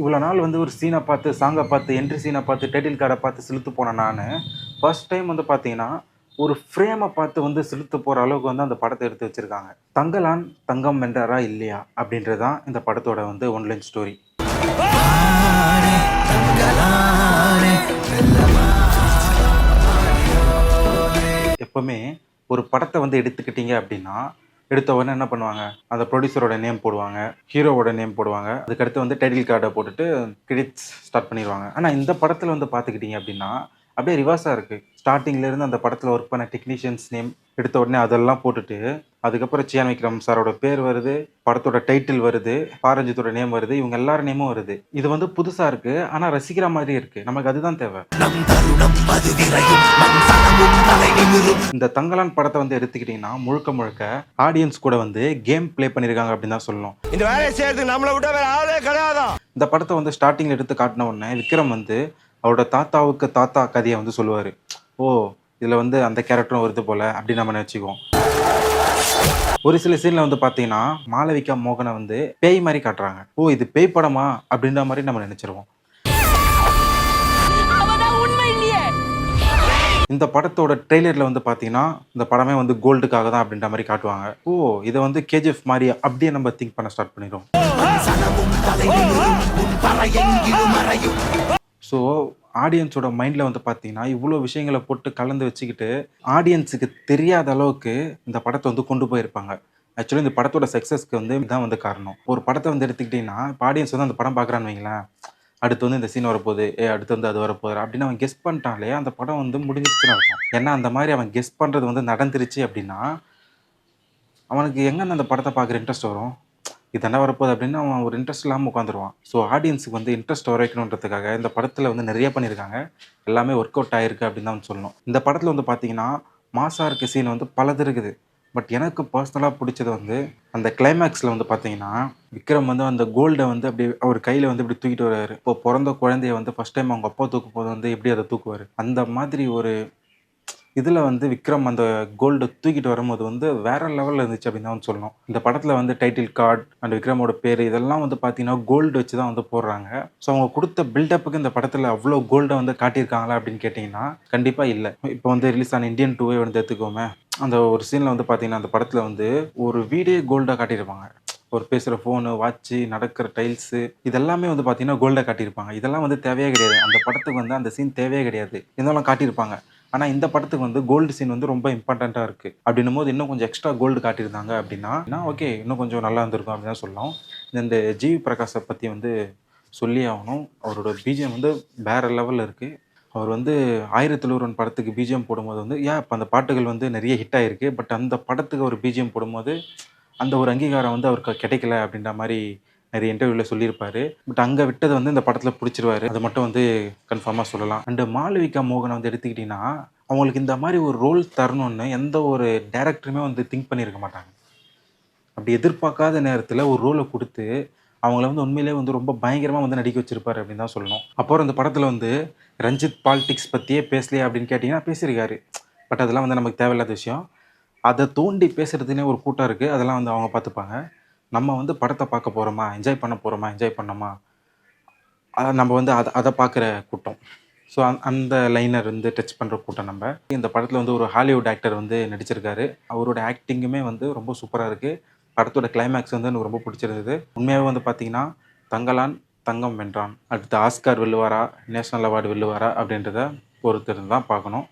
இவ்வளோ நாள் வந்து ஒரு சீனை பார்த்து சாங்கை பார்த்து என்ட்ரி சீனை பார்த்து டைட்டில் கார்டை பார்த்து செலுத்து போனேன் நான் ஃபர்ஸ்ட் டைம் வந்து பார்த்தீங்கன்னா ஒரு ஃப்ரேமை பார்த்து வந்து செலுத்து போகிற அளவுக்கு வந்து அந்த படத்தை எடுத்து வச்சுருக்காங்க. தங்கலான் தங்கம் வென்றாரா இல்லையா அப்படின்றது தான் இந்த படத்தோட வந்து ஒன்லைன் ஸ்டோரி எப்பவுமே ஒரு படத்தை வந்து எடுத்துக்கிட்டீங்க அப்படின்னா எடுத்த உடனே என்ன பண்ணுவாங்க? அந்த ப்ரொடியூசரோட நேம் போடுவாங்க ஹீரோவோட நேம் போடுவாங்க. அதுக்கடுத்து வந்து டைட்டில் கார்டை போட்டுட்டு கிரெடிட்ஸ் ஸ்டார்ட் பண்ணிடுவாங்க ஆனால் இந்த படத்தில் வந்து பார்த்துக்கிட்டிங்க அப்படின்னா அப்படியே ரிவர்ஸாக இருக்குது ஸ்டார்டிங்லேருந்து அந்த படத்தில் ஒர்க் பண்ண டெக்னீஷியன்ஸ் நேம் எடுத்த உடனே அதெல்லாம் போட்டுட்டு அதுக்கப்புறம் சியான் விக்ரம் சாரோட பேர் வருது படத்தோட டைட்டில் வருது பாரஞ்சித்தோட நேம் வருது இவங்க எல்லார் நேமும் வருது. இது வந்து புதுசாக இருக்குது ஆனால் ரசிக்கிற மாதிரி இருக்குது நமக்கு அதுதான் தேவை. இந்த தங்கலான் படத்தை வந்து எடுத்துக்கிட்டிங்கன்னா முழுக்க முழுக்க ஆடியன்ஸ் கூட வந்து கேம் ப்ளே பண்ணியிருக்காங்க அப்படின்னு தான் சொல்லணும். இந்த வேலையை செய்யறதுக்கு நம்மளை விட்ட வேற ஆளே கிடையாதான் இந்த படத்தை வந்து ஸ்டார்டிங்கில் எடுத்து காட்டின உடனே விக்ரம் வந்து அவரோட தாத்தாவுக்கு தாத்தா கதையை வந்து சொல்லுவார். ஓ இதில் வந்து அந்த கேரக்டரும் வருது போல அப்படின்னு நம்ம நினச்சிக்குவோம். ஒரு சில சீனில் வந்து பார்த்தீங்கன்னா மாளவிகா மோகனை வந்து பேய் மாதிரி காட்டுறாங்க. ஓ இது பேய் படமா? அப்படின்ற மாதிரி நம்ம நினச்சிருவோம். இந்த படத்தோட ட்ரெய்லரில் வந்து பார்த்தீங்கன்னா இந்த படமே வந்து கோல்டுக்காக தான் அப்படின்ற மாதிரி காட்டுவாங்க. ஓ இதை வந்து கேஜிஎஃப் மாதிரி அப்படியே நம்ம திங்க் பண்ண ஸ்டார்ட் பண்ணிடுவோம் ஸோ ஆடியன்ஸோட மைண்டில் வந்து பார்த்தீங்கன்னா இவ்வளோ விஷயங்களை போட்டு கலந்து வச்சுக்கிட்டு ஆடியன்ஸுக்கு தெரியாத அளவுக்கு இந்த படத்தை வந்து கொண்டு போயிருப்பாங்க. ஆக்சுவலி இந்த படத்தோட சக்ஸஸ்க்கு வந்து இதுதான் வந்து காரணம். ஒரு படத்தை வந்து எடுத்துக்கிட்டிங்கன்னா இப்போ ஆடியன்ஸ் வந்து அந்த படம் பார்க்குறான்னு வைங்களேன். அடுத்து வந்து இந்த சீன் வரப்போகுது. ஏ அடுத்து வந்து அது வரப்போகுது. அப்படின்னு அவன் கெஸ் பண்ணிட்டாலே அந்த படம் வந்து முடிஞ்சிச்சுன்னு இருக்கும் ஏன்னா அந்த மாதிரி அவன் கெஸ் பண்ணுறது வந்து நடந்துருச்சு அப்படின்னா அவனுக்கு எங்கே அந்த படத்தை பார்க்குற இன்ட்ரெஸ்ட் வரும்? இது என்ன வரப்போகுது அப்படின்னு அவன் ஒரு இன்ட்ரெஸ்ட் இல்லாமல் உட்காந்துருவான். ஸோ ஆடியன்ஸுக்கு வந்து இன்ட்ரெஸ்ட் வர வைக்கணுன்றதுக்காக இந்த படத்தில் வந்து நிறைய பண்ணியிருக்காங்க. எல்லாமே ஒர்க் அவுட் ஆயிருக்கு அப்படின்னு தான் சொல்லணும். இந்த படத்தில் வந்து பார்த்தீங்கன்னா மாசா இருக்க சீன் வந்து பலது இருக்குது. பட் எனக்கு பர்சனலாக பிடிச்சது வந்து அந்த கிளைமேக்ஸில் வந்து பார்த்தீங்கன்னா விக்ரம் வந்து அந்த கோல்டை வந்து அப்படி அவர் கையில் வந்து இப்படி தூக்கிட்டு வர்றாரு இப்போ பிறந்த குழந்தைய வந்து ஃபஸ்ட் டைம் அவங்க அப்பா தூக்கும் போது வந்து எப்படி அதை தூக்குவார்? அந்த மாதிரி ஒரு இதில் வந்து விக்ரம் அந்த கோல்டை தூக்கிட்டு வரும்போது வந்து வேற லெவலில் இருந்துச்சு அப்படின்னு தான் சொல்லணும். இந்த படத்தில் வந்து டைட்டில் கார்டு அண்ட் விக்ரமோட பேர் இதெல்லாம் வந்து பார்த்தீங்கன்னா கோல்டு வச்சு தான் வந்து போடுறாங்க. ஸோ அவங்க கொடுத்த பில்டப்புக்கு இந்த படத்தில் அவ்வளோ கோல்டை வந்து காட்டியிருக்காங்களா அப்படின்னு கேட்டிங்கன்னா கண்டிப்பாக இல்லை. இப்போ வந்து ரிலீஸ் ஆன இந்தியன் டூவே வந்து எடுத்துக்கோமே. அந்த ஒரு சீனில் வந்து பார்த்தீங்கன்னா அந்த படத்தில் வந்து ஒரு வீடே கோல்டாக காட்டியிருப்பாங்க. ஒரு பேசுகிற ஃபோனு வாட்ச்சு நடக்கிற டைல்ஸு இதெல்லாமே வந்து பார்த்தீங்கன்னா கோல்டாக காட்டியிருப்பாங்க. இதெல்லாம் வந்து தேவையே கிடையாது. அந்த படத்துக்கு வந்து அந்த சீன் தேவையே கிடையாது. இருந்தாலும் காட்டியிருப்பாங்க. ஆனால் இந்த படத்துக்கு வந்து கோல்டு சீன் வந்து ரொம்ப இம்பார்ட்டண்ட்டாக இருக்குது அப்படின்னும் போது இன்னும் கொஞ்சம் எக்ஸ்ட்ரா கோல்டு காட்டியிருந்தாங்க அப்படின்னா ஓகே இன்னும் கொஞ்சம் நல்லா இருந்திருக்கும் அப்படின்னு தான் சொல்லலாம். இந்த ஜிவி பிரகாஷை பற்றி வந்து சொல்லி ஆகணும். அவரோட பிஜிஎம் வந்து வேறு லெவலில் இருக்குது அவர் வந்து ஆயிரத்தில் ஒருவன் படத்துக்கு பிஜிஎம் போடும்போது வந்து ஏன் இப்போ அந்த பாட்டுகள் வந்து நிறைய ஹிட் ஆகிருக்கு பட் அந்த படத்துக்கு ஒரு பிஜிஎம் போடும்போது அந்த ஒரு அங்கீகாரம் வந்து அவருக்கு கிடைக்கல அப்படின்ற மாதிரி நிறைய இன்டர்வியூவில் சொல்லியிருப்பாரு. பட் அங்கே விட்டது வந்து இந்த படத்தில் பிடிச்சிருவாரு. அது மட்டும் வந்து கன்ஃபார்மாக சொல்லலாம். அண்டு மாளவிகா மோகனை வந்து எடுத்துக்கிட்டிங்கன்னா அவங்களுக்கு இந்த மாதிரி ஒரு ரோல் தரணும்னு எந்த ஒரு டேரக்டருமே வந்து திங்க் பண்ணியிருக்க மாட்டாங்க. அப்படி எதிர்பார்க்காத நேரத்தில் ஒரு ரோலை கொடுத்து அவங்கள வந்து உண்மையிலே வந்து ரொம்ப பயங்கரமாக வந்து நடிக்க வச்சிருப்பாரு அப்படின்னு தான் சொல்லணும். அப்புறம் இந்த படத்தில் வந்து ரஞ்சித் பாலிடிக்ஸ் பற்றியே பேசலையே அப்படின்னு கேட்டிங்கன்னா பேசியிருக்காரு. பட் அதெல்லாம் வந்து நமக்கு தேவையில்லாத விஷயம். அதை தோண்டி பேசுகிறதுனே ஒரு கூட்டம் இருக்குது அதெல்லாம் வந்து அவங்க பார்த்துப்பாங்க. நம்ம வந்து படத்தை பார்க்க போகிறோமா என்ஜாய் பண்ண போகிறோமா என்ஜாய் பண்ணோமா? நம்ம வந்து அதை அதை பார்க்குற கூட்டம். ஸோ அந் அந்த லைனர் வந்து டச் பண்ணுற கூட்டம் நம்ம. இந்த படத்தில் வந்து ஒரு ஹாலிவுட் ஆக்டர் வந்து நடிச்சிருக்காரு. அவரோட ஆக்டிங்குமே வந்து ரொம்ப சூப்பராக இருக்குது படத்தோட கிளைமேக்ஸ் வந்து எனக்கு ரொம்ப பிடிச்சிருந்தது. உண்மையாகவே வந்து பார்த்திங்கன்னா தங்கலான் தங்கம் வென்றான். அடுத்து ஆஸ்கார் வெல்லுவாரா? நேஷனல் அவார்டு வெல்லுவாரா? அப்படின்றத ஒருத்தர் தான் பார்க்கணும்.